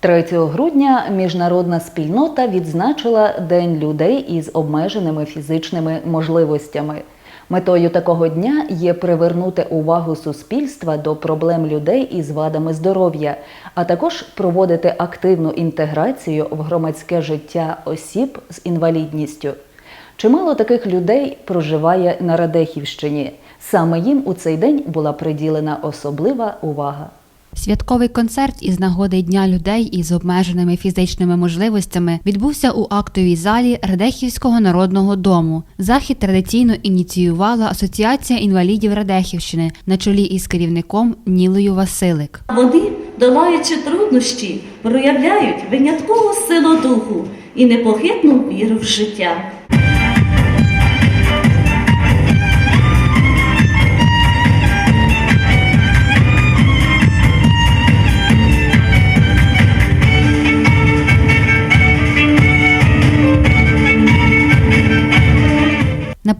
3 грудня міжнародна спільнота відзначила День людей із обмеженими фізичними можливостями. Метою такого дня є привернути увагу суспільства до проблем людей із вадами здоров'я, а також проводити активну інтеграцію в громадське життя осіб з інвалідністю. Чимало таких людей проживає на Радехівщині. Саме їм у цей день була приділена особлива увага. Святковий концерт із нагоди Дня людей із обмеженими фізичними можливостями відбувся у актовій залі Радехівського народного дому. Захід традиційно ініціювала Асоціація інвалідів Радехівщини на чолі із керівником Нілою Василик. Вони, долаючи труднощі, проявляють виняткову силу духу і непохитну віру в життя.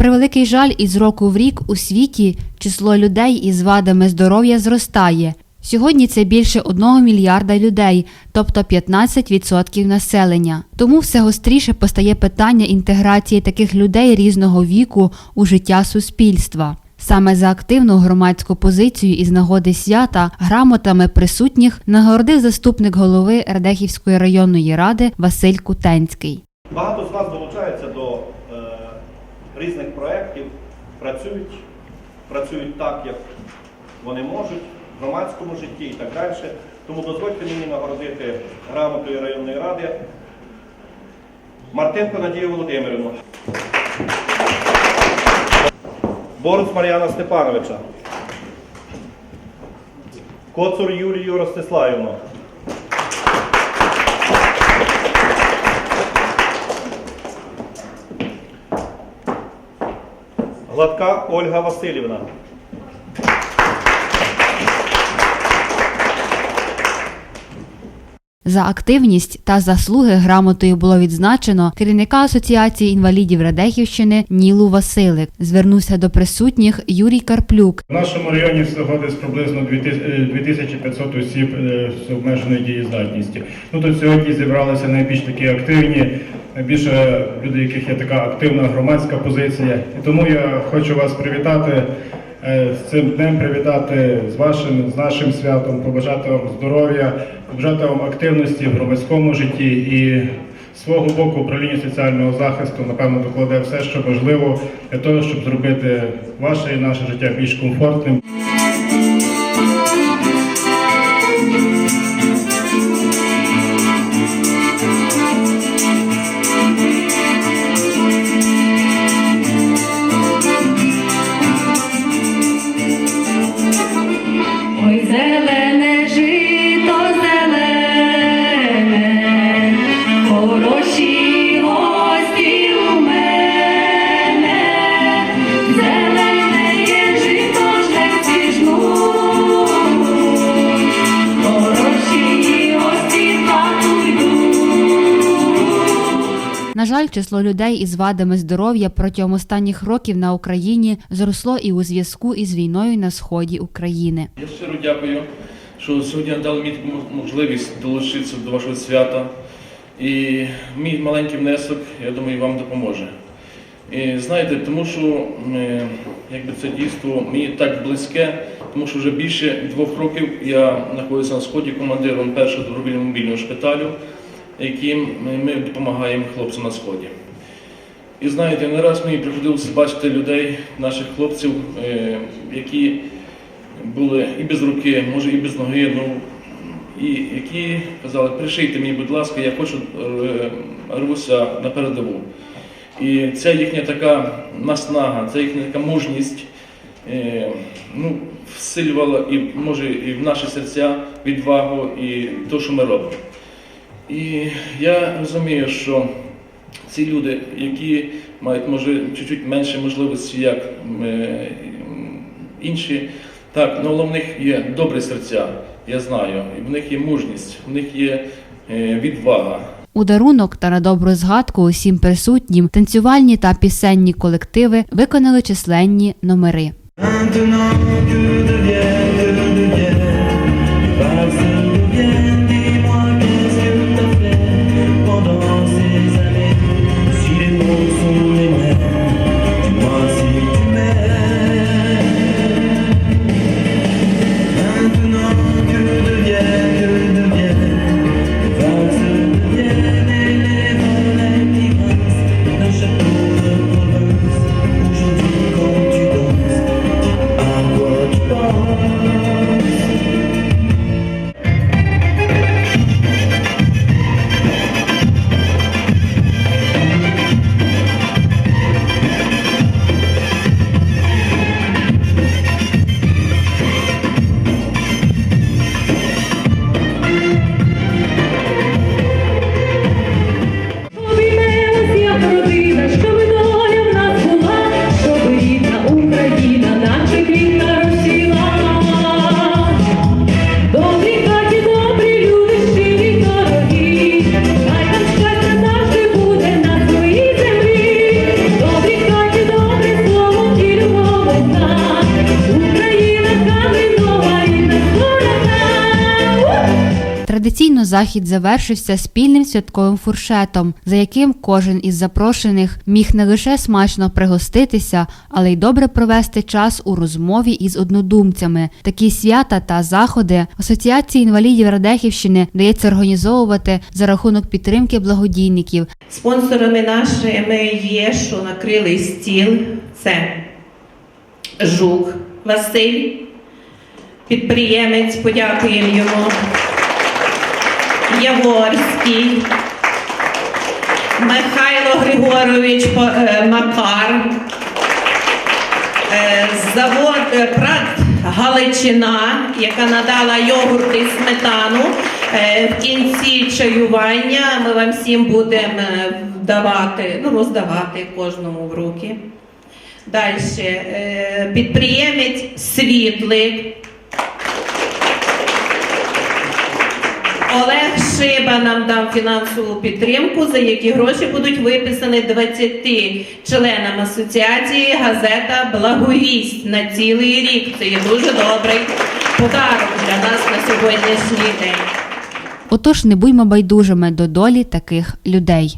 Превеликий жаль, із року в рік у світі число людей із вадами здоров'я зростає. Сьогодні це більше 1 мільярда людей, тобто 15% населення. Тому все гостріше постає питання інтеграції таких людей різного віку у життя суспільства. Саме за активну громадську позицію із нагоди свята грамотами присутніх нагородив заступник голови Радехівської районної ради Василь Кутенський. Багато з вас долучаються до різних проєктів, працюють, працюють так, як вони можуть в громадському житті і так далі. Тому дозвольте мені нагородити грамотою районної ради Мартинко Надію Володимирівну. Боруц Мар'яна Степановича. Коцур Юлію Ростиславівну. Гладка Ольга Васильівна. За активність та заслуги грамотою було відзначено керівника Асоціації інвалідів Радехівщини Нілу Василик. Звернувся до присутніх Юрій Карплюк. В нашому районі всього десь приблизно 2500 осіб е, з обмеженою дієздатністю. Ну тут сьогодні зібралися найбільш такі активні, найбільше люди, яких є така активна громадська позиція. І тому я хочу вас привітати е, з цим днем, привітати з вашим, з нашим святом, побажати вам здоров'я, побажати активності в громадському житті і свого боку управління соціального захисту напевно докладе все, що можливо для того, щоб зробити ваше і наше життя більш комфортним. На жаль, число людей із вадами здоров'я протягом останніх років на Україні зросло і у зв'язку із війною на сході України. Я щиро дякую, що сьогодні дали мені можливість долучитися до вашого свята. І мій маленький внесок, я думаю, вам допоможе. І знаєте, тому що е, якби це дійство мені так близьке, тому що вже більше двох років я знаходжуся на сході командиром першого добровільного мобільного шпиталю, яким ми допомагаємо хлопцям на сході. І знаєте, не раз мені приходилося бачити людей, наших хлопців, е, які були і без руки, може і без ноги, ну і які казали, пришийте мені, будь ласка, я хочу е, рвуся на передову. І ця їхня така наснага, ця їхня така мужність е, ну, всилювала і може і в наші серця відвагу і те, що ми робимо. І я розумію, що ці люди, які мають може чуть-чуть менше можливості, як е, інші, так, ну, але в них є добрі серця, я знаю, і в них є мужність, в них є е, відвага. У дарунок та на добру згадку усім присутнім танцювальні та пісенні колективи виконали численні номери. Senhor. Захід завершився спільним святковим фуршетом, за яким кожен із запрошених міг не лише смачно пригоститися, але й добре провести час у розмові із однодумцями. Такі свята та заходи Асоціації інвалідів Радехівщини вдається організовувати за рахунок підтримки благодійників, Спонсорами нашими є, що накрили стіл. Це Жук Василь, підприємець, подякуємо йому. Яворський, Михайло Григорович е, Макар, е, завод е, Прат Галичина, яка надала йогурт і сметану. Е, В кінці чаювання ми вам всім будемо е, давати, ну, роздавати кожному в руки. Далі підприємець Світлик. Шиба нам дав фінансову підтримку, за які гроші будуть виписані 20 членам асоціації газета Благовість на цілий рік. Це є дуже добрий подарок для нас на сьогоднішній день. Отож, не будьмо байдужими до долі таких людей.